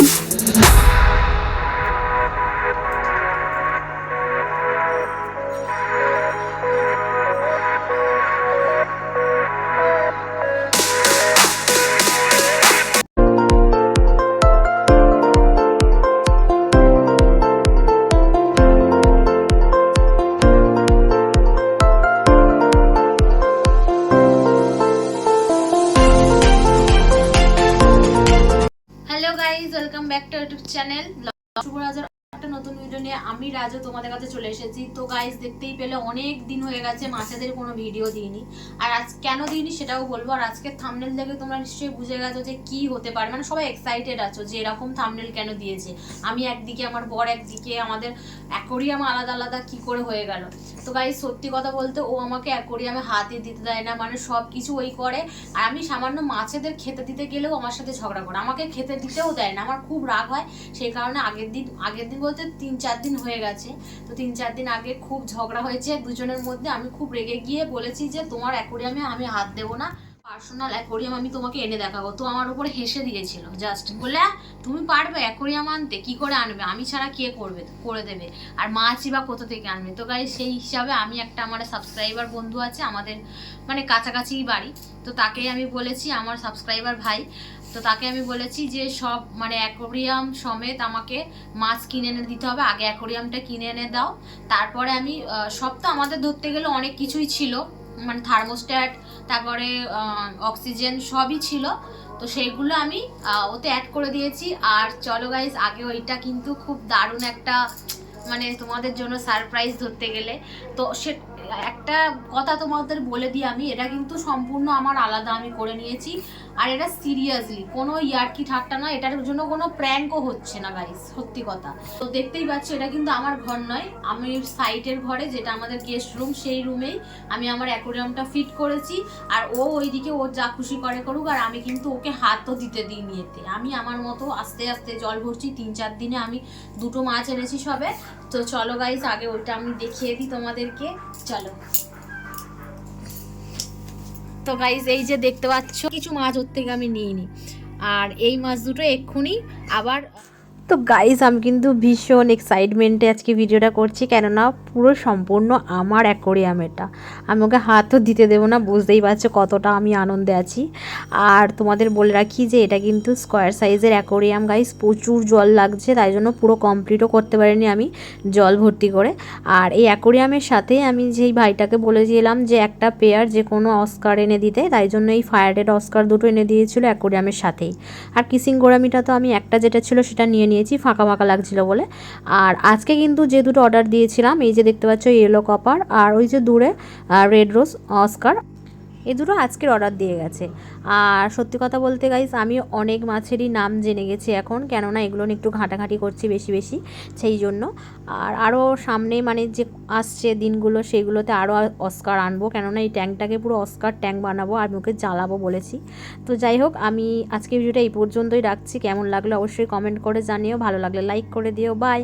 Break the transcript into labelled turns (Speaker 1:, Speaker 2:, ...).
Speaker 1: you guys welcome back to YouTube channel video নিয়ে আমি রাজু তোমাদের কাছে চলে এসেছি। তো গাইজ দেখতেই পেলে অনেক দিন হয়ে গেছে মাছেদের কোনো ভিডিও দিইনি। আর আজ কেন দিইনি সেটাও বলব। আর আজকে থামনেল দেখে তোমরা নিশ্চয়ই বুঝে গেছো যে কি হতে পারে। মানে সবাই এক্সাইটেড আছো যে এরকম থামনেল কেন দিয়েছে। আমি একদিকে, আমার বর একদিকে, আমাদের অ্যাকোরিয়াম আলাদা আলাদা কি করে হয়ে গেল। তো গাইজ সত্যি কথা বলতে ও আমাকে অ্যাকোরিয়ামে হাতে দিতে দেয় না। মানে সব কিছু ওই করে। আর আমি সামান্য মাছেদের খেতে দিতে গেলেও আমার সাথে ঝগড়া করে। আমাকে খেতে দিতেও দেয় না। আমার খুব রাগ হয়। সেই কারণে আগের দিন আগের দিন বলতে তিন চার দিন হয়ে গেছে। তো তিন চার দিন আগে খুব ঝগড়া হয়েছে। দুজনের মধ্যে আমি খুব রেগে গিয়ে বলেছি যে, তোমার অ্যাকোরিয়ামে আমি হাত দেবো না। পার্সোনাল অ্যাকোরিয়াম আমি তোমাকে এনে দেখাবো। তো আমার উপরে হেসে দিয়েছিল জাস্ট বলে তুমি পারবে অ্যাকোরিয়াম আনতে, কি করে আনবে? আমি ছাড়া কে করবে, করে দেবে? আর মাছই বা কোথা থেকে আনবে? তো গাই সেই হিসাবে আমি একটা আমার সাবস্ক্রাইবার বন্ধু আছে, আমাদের মানে কাছাকাছি বাড়ি। তো তাকে আমি বলেছি, আমার সাবস্ক্রাইবার ভাই, তো তাকে আমি বলেছি যে, সব মানে অ্যাকোরিয়াম সমেত আমাকে মাছ কিনে এনে দিতে হবে। আগে অ্যাকোরিয়ামটা কিনে এনে দাও। তারপরে আমি সব তো আমাদের ধরতে গেলে অনেক কিছুই ছিল। মানে থার্মোস্ট্যাট তারপরে অক্সিজেন সবই ছিল। তো সেইগুলো আমি ওতে অ্যাড করে দিয়েছি। আর চলো গাইজ আগে ওইটা কিন্তু খুব দারুণ একটা মানে তোমাদের জন্য সারপ্রাইজ ধরতে গেলে। তো সে একটা কথা তোমাদের বলে দিই আমি, এটা কিন্তু সম্পূর্ণ আমার আলাদা আমি করে নিয়েছি। আর এটা সিরিয়াসলি কোনো ইয়ার্কি ঠাট্টা নয় এটার জন্য কোনো প্র্যাঙ্কও হচ্ছে না গাইস সত্যি কথা। তো দেখতেই পাচ্ছ, এটা কিন্তু আমার ঘর নয়, আমি সাইটের ঘরে, যেটা আমাদের গেস্ট রুম সেই রুমেই আমি আমার অ্যাকোরিয়ামটা ফিট করেছি। আর ও ওইদিকে, ও যা খুশি করে করুক, আর আমি কিন্তু ওকে হাতও দিতে দিই নিয়েতে আমি আমার মতো আস্তে আস্তে জল ভরছি, তিন চার দিনে আমি দুটো মাছ এনেছি সবে। তো চলো গাইস আগে ওইটা আমি দেখিয়ে দিই তোমাদেরকে। চলো। তো গাইজ এই যে দেখতে পাচ্ছ, কিছু মাছ ওর থেকে আমি নিয়ে নিই আর এই মাছ দুটো এক্ষুনি আবার
Speaker 2: তো গাইজ আমি কিন্তু ভীষণ এক্সাইটমেন্টে আজকে ভিডিওটা করছি, কেননা পুরো সম্পূর্ণ আমার অ্যাকোরিয়াম এটা। আমি ওকে হাতও দিতে দেবো না, বুঝতেই পারছ কতটা আমি আনন্দে আছি। আর তোমাদের বলে রাখি যে এটা কিন্তু স্কোয়ার সাইজের অ্যাকোরিয়াম গাইজ প্রচুর জল লাগছে, তাই জন্য পুরো কমপ্লিটও করতে পারিনি আমি জল ভর্তি করে। আর এই অ্যাকোরিয়ামের সাথে আমি যেই ভাইটাকে বলেছিলাম যে একটা পেয়ার যে কোনো অস্কার এনে দিতে, তাই জন্য এই ফায়ারেড অস্কার দুটো এনে দিয়েছিল অ্যাকোরিয়ামের সাথেই। আর কিসিং গোড়ামিটা তো আমি একটা যেটা ছিল সেটা নিয়ে নিয়েছি, ফাঁকা ফাঁকা লাগছিল বলে। আর আজকে কিন্তু যে দুটো অর্ডার দিয়েছিলাম, এই যে দেখতে পাচ্ছ ইয়েলো কপার আর ওই যে দূরে রেড রোজ অস্কার এই দুটো আজকের অর্ডার দিয়ে গেছে। আর সত্যি কথা বলতে গাইস আমি অনেক মাছেরই নাম জেনে গেছি এখন, কেননা এগুলো একটু ঘাঁটাঘাঁটি করছি বেশি বেশি, সেই জন্য। আর আরও সামনে মানে যে আসছে দিনগুলো সেইগুলোতে আরও অস্কার আনব, কেননা এই ট্যাঙ্কটাকে পুরো অস্কার ট্যাঙ্ক বানাবো আর মুখে জ্বালাবো বলেছি। তো যাই হোক, আমি আজকে ভিডিওটা এই পর্যন্তই রাখছি। কেমন লাগল অবশ্যই কমেন্ট করে জানিও, ভালো লাগলে লাইক করে দিও বাই